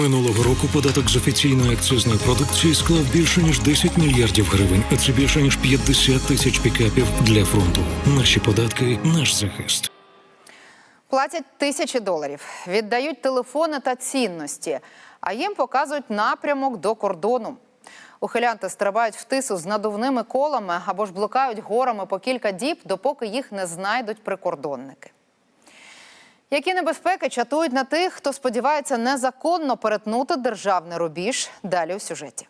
Минулого року податок з офіційної акцизної продукції склав більше ніж 10 мільярдів гривень, а це більше ніж 50 тисяч пікапів для фронту. Наші податки, наш захист. Платять тисячі доларів, віддають телефони та цінності, а їм показують напрямок до кордону. Ухилянти стрибають в тису з надувними колами або ж блукають горами по кілька діб, допоки їх не знайдуть прикордонники. Які небезпеки чатують на тих, хто сподівається незаконно перетнути державний рубіж? Далі у сюжеті.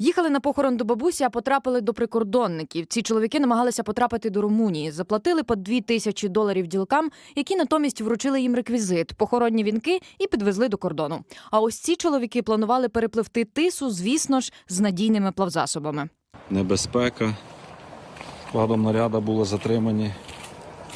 Їхали на похорон до бабусі, а потрапили до прикордонників. Ці чоловіки намагалися потрапити до Румунії. Заплатили по дві тисячі доларів ділкам, які натомість вручили їм реквізит, похоронні вінки і підвезли до кордону. А ось ці чоловіки планували перепливти тису, звісно ж, з надійними плавзасобами. небезпека. Складом наряду були затримані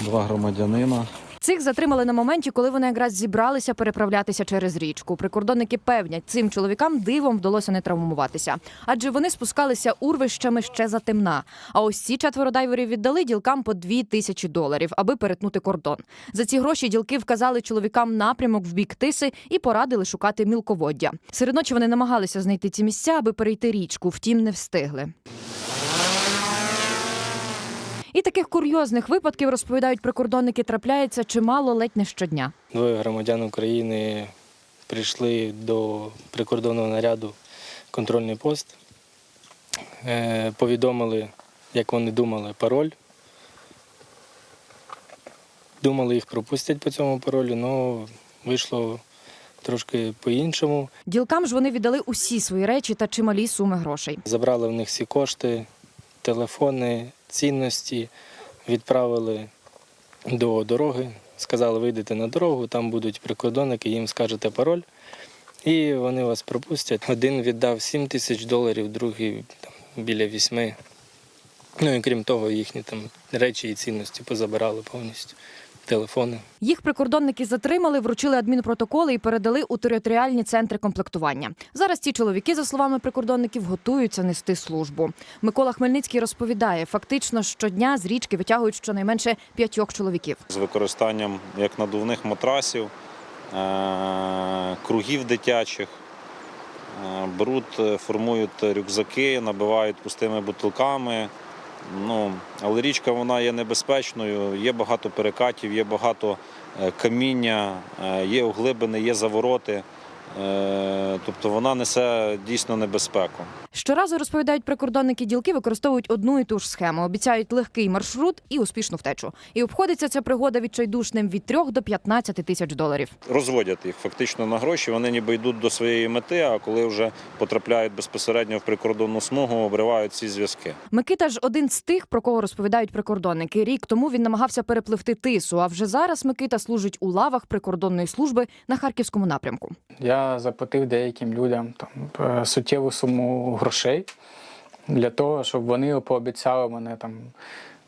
два громадянина. Цих затримали на моменті, коли вони якраз зібралися переправлятися через річку. Прикордонники певнять, цим чоловікам дивом вдалося не травмуватися, адже вони спускалися урвищами ще за темна. А ось ці четверо дайверів віддали ділкам по дві тисячі доларів, аби перетнути кордон. За ці гроші ділки вказали чоловікам напрямок в бік тиси і порадили шукати мілководдя. Серед ночі вони намагалися знайти ці місця, аби перейти річку, втім не встигли. І таких курйозних випадків розповідають прикордонники, трапляється чимало ледь не щодня. Двоє громадян України прийшли до прикордонного наряду контрольний пост, Е, повідомили, як вони думали, пароль. Думали, їх пропустять по цьому паролю, але вийшло трошки по-іншому. Ділкам ж вони віддали усі свої речі та чималі суми грошей. Забрали в них всі кошти, телефони, цінності, відправили до дороги. Сказали, вийдете на дорогу, там будуть прикордонники, їм скажете пароль, і вони вас пропустять. Один віддав 7 тисяч доларів, другий там, біля вісьми. Ну і крім того, їхні там речі і цінності позабирали повністю, телефони. Їх прикордонники затримали, вручили адмінпротоколи і передали у територіальні центри комплектування. Зараз ці чоловіки, за словами прикордонників, готуються нести службу. Микола Хмельницький розповідає, фактично щодня з річки витягують щонайменше п'ятьох чоловіків. з використанням як надувних матрасів, е, кругів дитячих. Е, Беруть, е, формують рюкзаки, набивають пустими бутилками. Ну, але річка вона є небезпечною, є багато перекатів, є багато е, каміння, е, є углибини, є завороти. Е, Тобто вона несе дійсно небезпеку. Щоразу розповідають прикордонники, ділки використовують одну і ту ж схему, обіцяють легкий маршрут і успішну втечу. І обходиться ця пригода відчайдушним від 3 до 15 тисяч доларів. розводять їх фактично на гроші. Вони ніби йдуть до своєї мети, а коли вже потрапляють безпосередньо в прикордонну смугу, обривають ці зв'язки. Микита ж один з тих, про кого розповідають прикордонники. Рік тому він намагався перепливти тису. А вже зараз Микита служить у лавах прикордонної служби на харківському напрямку. Я заплатив деяким людям там е, суттєву суму грошей для того, щоб вони пообіцяли мене там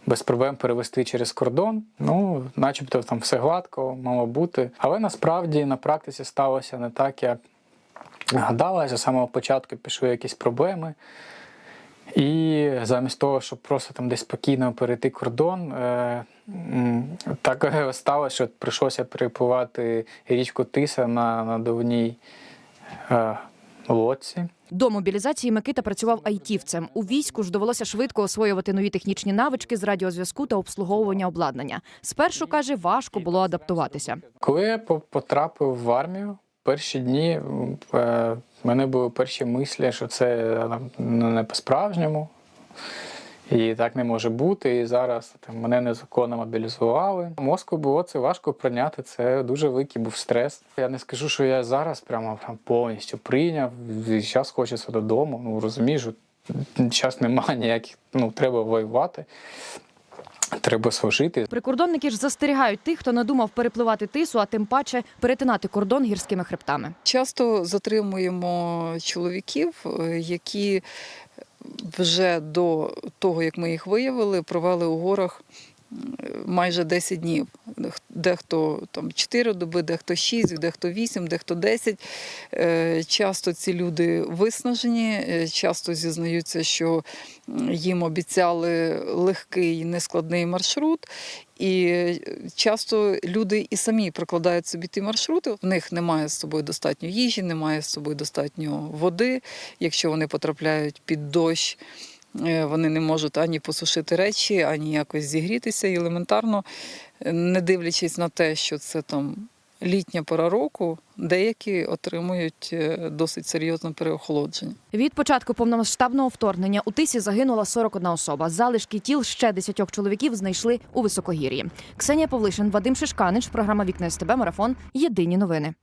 без проблем перевести через кордон. Ну, начебто там все гладко, мало бути. Але насправді на практиці сталося не так, як гадалося. З самого початку пішли якісь проблеми. І замість того, щоб просто там десь спокійно перейти кордон, е, так сталося, що прийшлося перепливати річку Тиса на надувній е, лодці. До мобілізації Микита працював айтівцем. У війську ж довелося швидко освоювати нові технічні навички з радіозв'язку та обслуговування обладнання. Спершу каже, важко було адаптуватися. Коли я по- потрапив в армію, перші дні е, в мене були перші мислі, що це е, ну, не по-справжньому. І так не може бути. І зараз там, мене незаконно мобілізували. Мозку було це важко прийняти. Це дуже великий був стрес. Я не скажу, що я зараз прямо там повністю прийняв. І зараз хочеться додому. Ну розумієш, зараз немає ніяких, ну треба воювати, треба служити. Прикордонники ж застерігають тих, хто надумав перепливати тису, а тим паче перетинати кордон гірськими хребтами. Часто затримуємо чоловіків, е, які вже до того, як ми їх виявили, провели у горах майже 10 днів. Дехто там 4 доби, дехто 6, дехто 8, дехто 10. Е, Часто ці люди виснажені, е, часто зізнаються, що їм обіцяли легкий, нескладний маршрут. І е, часто люди і самі прокладають собі ті маршрути. В них немає з собою достатньо їжі, немає з собою достатньо води. Якщо вони потрапляють під дощ, вони не можуть ані посушити речі, ані якось зігрітися. І елементарно, е, не дивлячись на те, що це там літня пора року, деякі отримують е, досить серйозне переохолодження. Від початку повномасштабного вторгнення у тисі загинула 41 особа. Залишки тіл ще 10 чоловіків знайшли у високогір'ї. Ксенія Павлишин, Вадим Шишканич, програма Вікна СТБ Марафон. Єдині новини.